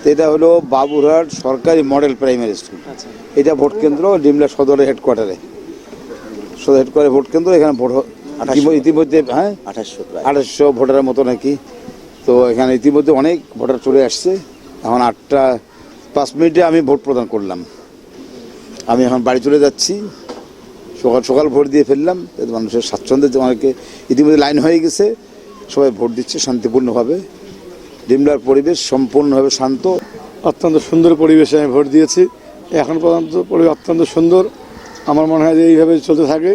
তো এটা হলো বাবুরহাট সরকারি মডেল প্রাইমারি স্কুল। আচ্ছা। এটা ভোট কেন্দ্র ডিমলা সদরের হেডকোয়ার্টারে সদর হেডকোয়ার্টারে ভোট কেন্দ্র এখানে ভোট ইতিমধ্যে হ্যাঁ? আঠাশশো ভোটারের মতো নাকি। তো এখানে ইতিমধ্যে অনেক ভোটার চলে আসছে। এখন আটটা পাঁচ মিনিটে আমি ভোট প্রদান করলাম। আমি এখন বাড়ি চলে যাচ্ছি। সকাল সকাল ভোট দিয়ে ফেললাম। মানুষের স্বাচ্ছন্দ্যে অনেকে ইতিমধ্যে লাইন হয়ে গেছে। সবাই ভোট দিচ্ছে শান্তিপূর্ণভাবে। ডিমলার পরিবেশ সম্পূর্ণভাবে শান্ত। অত্যন্ত সুন্দর পরিবেশে আমি ভোট দিয়েছি। এখন পর্যন্ত পরিবেশ অত্যন্ত সুন্দর। আমার মনে হয় যে এইভাবে চলতে থাকে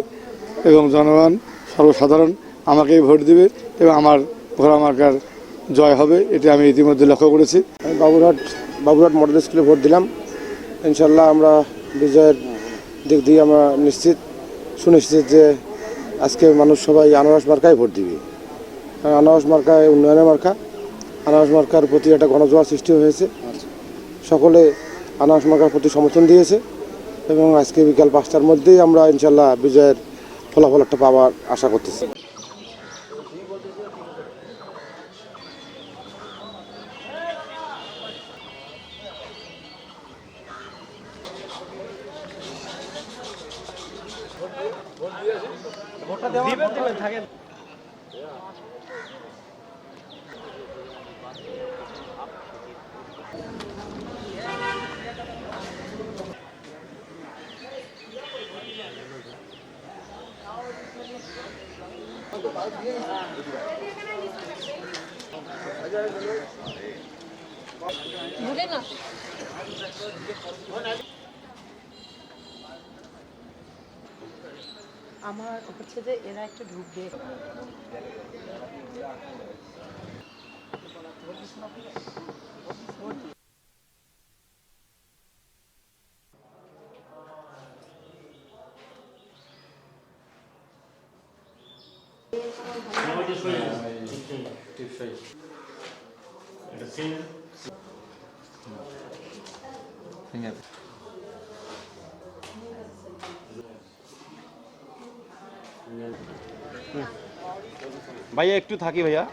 এবং জনগণ সর্বসাধারণ আমাকেই ভোট দিবে এবং আমার ঘোড়া মার্কার জয় হবে এটা আমি ইতিমধ্যে লক্ষ্য করেছি। আমি বাবুরহাট বাবুরহাট মডেল স্কুলে ভোট দিলাম। ইনশাল্লাহ আমরা বিজয়ের দিক দিয়ে আমরা নিশ্চিত সুনিশ্চিত যে আজকে মানুষ সবাই আনারস মার্কায় ভোট দিবে। কারণ আনারস মার্কায় উন্নয়নের মার্কা। আনারস মার্কার প্রতি একটা গণজোয়ার সৃষ্টি হয়েছে। সকলে আনারস মার্কার প্রতি সমর্থন দিয়েছে এবং আজকে বিকাল পাঁচটার মধ্যেই আমরা ইনশাল্লাহ বিজয়ের ফলাফল একটা পাওয়ার আশা করতেছি। আমার হচ্ছে যে এরা একটু ঢুকবে। ভাইয়া একটু থাকি ভাইয়া